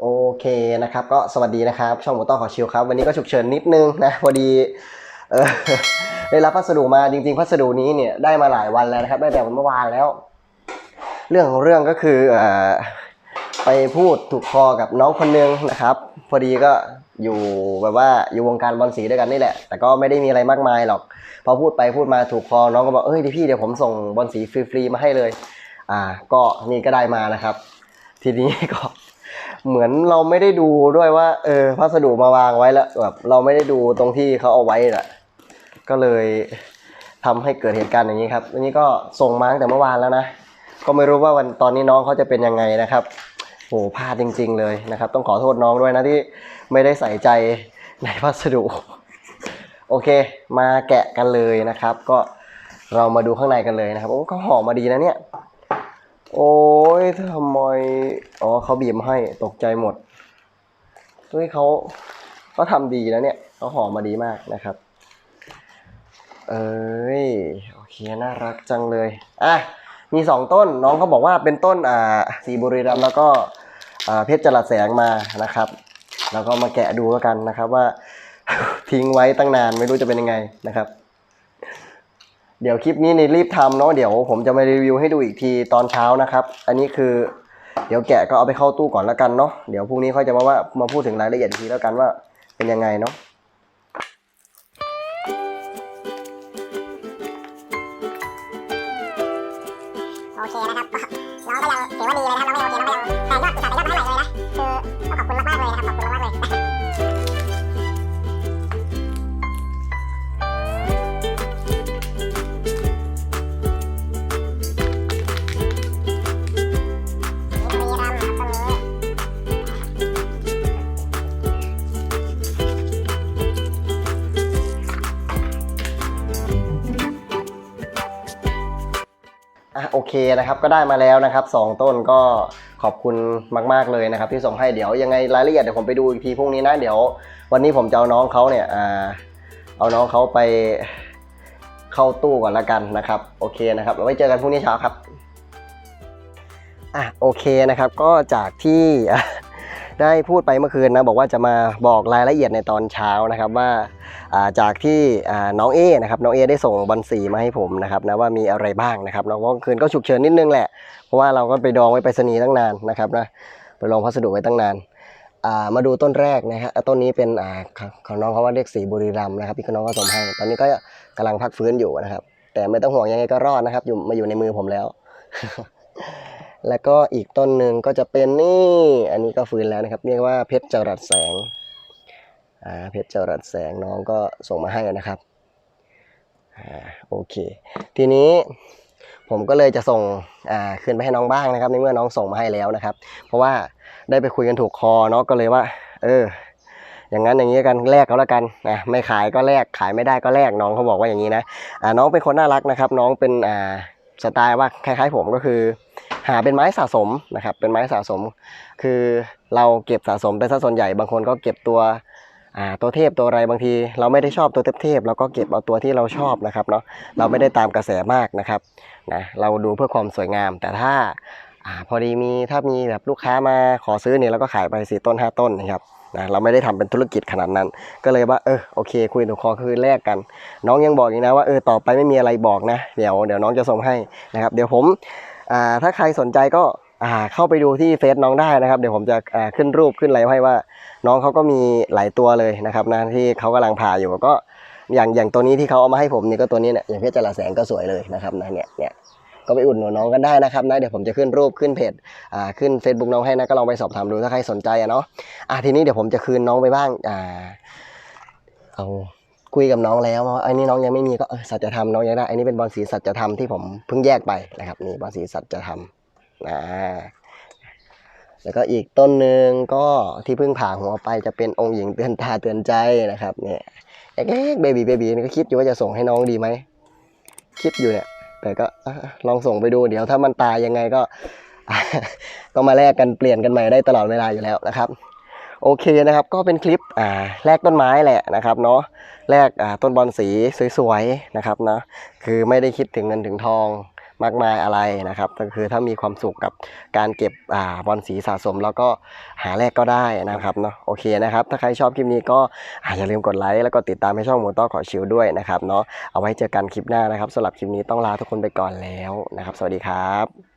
โอเคนะครับ ก็สวัสดีนะครับ ช่องหมูต้อขอชิวครับ วันนี้ก็ฉุกเฉินนิดนึงนะพอดีเออได้รับพัสดุมาจริง ๆ พัสดุนี้เนี่ยได้มาหลายวันแล้วนะครับได้แต่วันเมื่อวานแล้ว เรื่องของเรื่องก็คือเอ่อไปพูดถูกคอกับน้องคนนึงนะครับ พอดีก็อยู่แบบว่าอยู่วงการบอลสีด้วยกันนี่แหละ แต่ก็ไม่ได้มีอะไรมากมายหรอก พอพูดไปพูดมาถูกคอน้องก็บอกเอ้ยพี่เดี๋ยวผมส่งบอลสีฟรีๆมาให้เลย อ่า ก็นี่ก็ได้มานะครับ ทีนี้ก็ เหมือนเราไม่ได้ดูด้วยว่า เออพัสดุมาวางไว้แล้วแบบเราไม่ได้ดูตรงที่เขาเอาไว้น่ะ ก็เลยทำให้เกิดเหตุการณ์อย่างนี้ครับอันนี้ก็ส่งมาตั้งแต่เมื่อวานแล้วนะก็ไม่รู้ว่าวันตอนนี้น้องเขาจะเป็นยังไงนะครับโหพลาดจริง ๆ เลยนะครับ ต้องขอโทษน้องด้วยนะที่ไม่ได้ใส่ใจในพัสดุ โอเค มาแกะกันเลยนะครับ ก็เรามาดูข้างในกันเลยนะครับโอ้เขาห่อมาดีนะเนี่ย โอ้ยทำไม อ๋อเขาบีบมาให้ตกใจหมดเฮ้ยเขาเขาทำดีนะเนี่ยเขาห่อมาดีมากนะครับ เอ้ยโอเคน่ารักจังเลยอะมีสองต้นน้องเขาบอกว่าเป็นต้นอ่าสีบุรีรัมแล้วก็เพชรจรัสแสงมานะครับ แล้วก็มาแกะดูแล้วกันนะครับว่า ทิ้งไว้ตั้งนานไม่รู้จะเป็นยังไงนะครับ เดี๋ยวคลิปนี้ในรีบทำเนาะเดี๋ยวผมจะมารีวิวให้ดูอีกทีตอนเช้านะครับ อันนี้คือ เดี๋ยวแกะก็เอาไปเข้าตู้ก่อนแล้วกันเนาะเดี๋ยวพรุ่งนี้ค่อยจะมาว่ามาพูดถึงรายละเอียดทีแล้วกันว่าเป็นยังไงเนาะโอเคนะครับก็น้องก็ยังถือว่าดีเลยนะครับน้องไม่โอเคน้องไม่ยังแต่ยอดอุตส่าห์แต่ยอดมาให้ใหม่เลย อะโอเคนะครับก็ได้มาแล้วนะครับสองต้นก็ขอบคุณมาก ๆเลยนะครับ ที่ส่งให้เดี๋ยวยังไงรายละเอียดเดี๋ยวผมไปดูอีกทีพรุ่งนี้นะเดี๋ยว วันนี้ผมจะเอาน้องเขาเนี่ยอ่าเอาน้องเขาไปเข้าตู้ก่อนละกันนะครับโอเคนะครับไว้เจอกันพรุ่งนี้เช้าครับอะโอเคนะครับก็จากที่ ได้พูดไปเมื่อคืนนะบอกว่าจะมาบอกรายละเอียดในตอนเช้านะครับว่าจากที่น้องเอนะครับน้องเอได้ส่งบอลสีมาให้ผมนะครับนะว่ามีอะไรบ้างนะครับน้องก็คืนก็ฉุกเฉินนิดนึงแหละ เพราะว่าเราก็ไปดองไว้ไปรษณีตั้งนานนะครับนะไปลองพัสดุไว้ตั้งนานมาดูต้นแรกนะฮะต้นนี้เป็นของน้องเขาว่าเรียกสีบุรีรัมนะครับพี่น้องก็ส่งให้ตอนนี้ก็กำลังพักฟื้นอยู่นะครับ แต่ไม่ต้องห่วงยังไงก็รอดนะครับอยู่มาอยู่ในมือผมแล้ว แล้วก็อีกต้นหนึ่งก็จะเป็นนี่ อันนี้ก็ฟื้นแล้วนะครับ เรียกว่าเพชรจรัสแสง อ่า เพชรจรัสแสงน้องก็ส่งมาให้นะครับ อ่า โอเค ทีนี้ผมก็เลยจะส่ง อ่า คืนไปให้น้องบ้างนะครับ ในเมื่อน้องส่งมาให้แล้วนะครับ เพราะว่าได้ไปคุยกันถูกคอเนาะ ก็เลยว่า เออ อย่างนั้นอย่างนี้กัน แลกเขาแล้วกันนะ ไม่ขายก็แลก ขายไม่ได้ก็แลก น้องเขาบอกว่าอย่างนี้นะ อ่า น้องเป็นคนน่ารักนะครับ น้องเป็น อ่า สไตล์ว่าคล้ายๆผมก็คือ หาเป็นไม้สะสมนะครับ เป็นไม้สะสม คือเราเก็บสะสมแต่ซะส่วนใหญ่ บางคนก็เก็บตัวตัวเทพตัวอะไรบางที เราไม่ได้ชอบตัวเทพๆเราก็เก็บเอาตัวที่เราชอบนะครับเนาะเราไม่ได้ตามกระแสมากนะครับนะเราดูเพื่อความสวยงาม แต่ถ้าอพอดีมีถ้ามีแบบลูกค้ามาขอซื้อเนี่ยเราก็ขายไปสี่ต้นห้าต้นนะครับนะเราไม่ได้ทำเป็นธุรกิจขนาดนั้น ก็เลยว่าเออโอเค คุยถูกคอคือแลกกัน น้องยังบอกอีกนะว่าเออต่อไปไม่มีอะไรบอกนะ เดี๋ยวเดี๋ยวน้องจะส่งให้นะครับ เดี๋ยวผม อ่าถ้าใครสนใจก็อ่าเข้าไปดูที่เฟซน้องได้นะครับ เดี๋ยวผมจะอ่าขึ้นรูปขึ้นอะไรให้ว่า น้องเขาก็มีหลายตัวเลยนะครับนะที่เขากำลังผ่าอยู่ก็อย่างอย่างตัวนี้ที่เขาเอามาให้ผมนี่ก็ตัวนี้เนี่ยอย่างเพชรจระแสงก็สวยเลยนะครับนะเนี่ยเนี่ยก็ไปอุดหนุนน้องกันได้นะครับนะเดี๋ยวผมจะขึ้นรูปขึ้นเพจอ่าขึ้น Facebook น้องให้นะก็ลองไปสอบถามดูถ้าใครสนใจอะเนาะอะทีนี้เดี๋ยวผมจะคืนน้องไปบ้างอ่าเอา คุยกับน้องแล้วว่าไอ้นี่น้องยังไม่มีก็สัจธรรมน้องยังได้อันนี้เป็นบอลสีสัจธรรมที่ผมเพิ่งแยกไปนะครับนี่บอลสีสัจธรรมนะแล้วก็อีกต้นหนึ่งก็ที่เพิ่งผ่าหัวไปจะเป็นองค์หญิงเตือนตาเตือนใจนะครับเนี่ยเล็กๆเบบีเบบีก็คิดอยู่ว่าจะส่งให้น้องดีไหมคิดอยู่เนี่ย แต่ก็ลองส่งไปดูเดี๋ยวถ้ามันตายยังไงก็ ก็มาแลกกันเปลี่ยนกันใหม่ได้ตลอดเวลาอยู่แล้วนะครับ โอเคนะครับ ก็เป็นคลิปอ่าแลกต้นไม้แหละนะครับเนาะแลกอ่าต้นบอลสีสวยๆนะครับเนาะคือไม่ได้คิดถึงเงินถึงทองมากมายอะไรนะครับก็คือถ้ามีความสุขกับการเก็บอ่าบอลสีสะสม แล้วก็หาแลกก็ได้นะครับเนาะโอเคนะครับ ถ้าใครชอบคลิปนี้ก็อย่าลืมกดไลค์แล้วก็ติดตามให้ช่องมูต้อขอชิวด้วยนะครับเนาะเอาไว้เจอกันคลิปหน้านะครับสำหรับคลิปนี้ต้องลาทุกคนไปก่อนแล้วนะครับ สวัสดีครับ